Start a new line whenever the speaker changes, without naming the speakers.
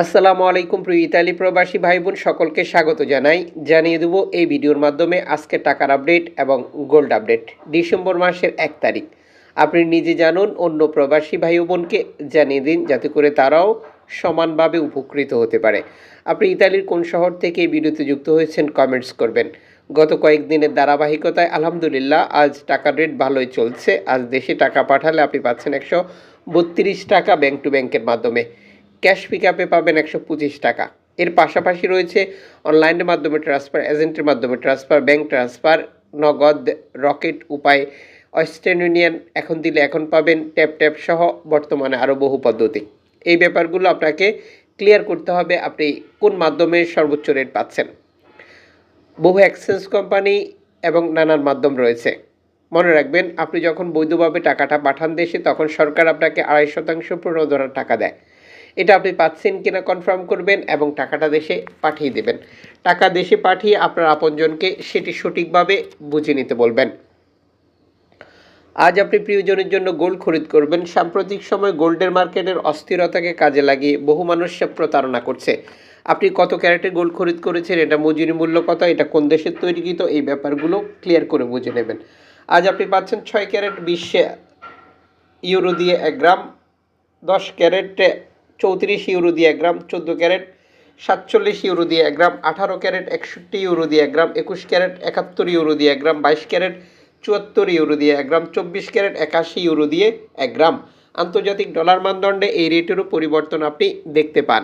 আসসালামু আলাইকুম প্রিয় ইতালি প্রবাসী ভাই বোন সকলকে স্বাগত জানাই। জানিয়ে দেবো এই ভিডিওর মাধ্যমে আজকে টাকার আপডেট এবং গোল্ড আপডেট। ডিসেম্বর মাসের এক তারিখ। আপনি নিজে জানুন, অন্য প্রবাসী ভাই বোনকে জানিয়ে দিন যাতে করে তারাও সমানভাবে উপকৃত হতে পারে। আপনি ইতালির কোন শহর থেকে এই ভিডিওতে যুক্ত হয়েছেন কমেন্টস করবেন। গত কয়েকদিনের ধারাবাহিকতায় আলহামদুলিল্লাহ, আজ টাকার রেট ভালোই চলছে। আজ দেশে টাকা পাঠালে আপনি পাচ্ছেন একশো বত্রিশ টাকা ব্যাংক টু ব্যাংকের মাধ্যমে। ক্যাশ পিক আপে পাবেন একশো পঁচিশ টাকা। এর পাশাপাশি রয়েছে অনলাইনের মাধ্যমে ট্রান্সফার, এজেন্টের মাধ্যমে transfer, bank transfer, Nagad, rocket, Upay, western union, এখন দিলে এখন পাবেন ট্যাপ ট্যাপ সহ বর্তমানে আরও বহু পদ্ধতি। এই ব্যাপারগুলো আপনাকে ক্লিয়ার করতে হবে আপনি কোন মাধ্যমে সর্বোচ্চ রেট পাচ্ছেন। বহু এক্সচেঞ্জ কোম্পানি এবং নানান মাধ্যম রয়েছে। মনে রাখবেন, আপনি যখন বৈধভাবে টাকাটা পাঠান দেশে, তখন সরকার আপনাকে আড়াই শতাংশ প্রণোদনার টাকা দেয়। এটা আপনি পাচ্ছেন কিনা কনফার্ম করবেন এবং টাকাটা দেশে পাঠিয়ে দেবেন। টাকা দেশে পাঠিয়ে আপনার আপনজনকে সেটি সঠিকভাবে বুঝে নিতে বলবেন। আজ আপনি প্রিয়জনের জন্য গোল্ড খরিদ করবেন। সাম্প্রতিক সময় গোল্ডের মার্কেটের অস্থিরতাকে কাজে লাগিয়ে বহু মানুষ প্রতারণা করছে। আপনি কত ক্যারেটের গোল্ড খরিদ করেছেন, এটা মজুরি মূল্য কত, এটা কোন দেশের তৈরিকৃত, এই ব্যাপারগুলো ক্লিয়ার করে বুঝে নেবেন। আজ আপনি পাচ্ছেন ছয় ক্যারেট বিশ্বে ইউরো দিয়ে এক গ্রাম, দশ ক্যারেট চৌত্রিশ ইউরো দিয়ে এক গ্রাম, চোদ্দ ক্যারেট, সাতচল্লিশ ইউরো দিয়ে এক গ্রাম, আঠারো ক্যারেট, একষট্টি ইউরো দিয়ে এক গ্রাম, একুশ ক্যারেট, একাত্তর ইউরো দিয়ে এক গ্রাম, বাইশ ক্যারেট, চুয়াত্তর ইউরো দিয়ে এক গ্রাম, চব্বিশ ক্যারেট, একাশি ইউরো দিয়ে এক গ্রাম। আন্তর্জাতিক ডলার মানদণ্ডে এই রেটেরও পরিবর্তন আপনি দেখতে পান।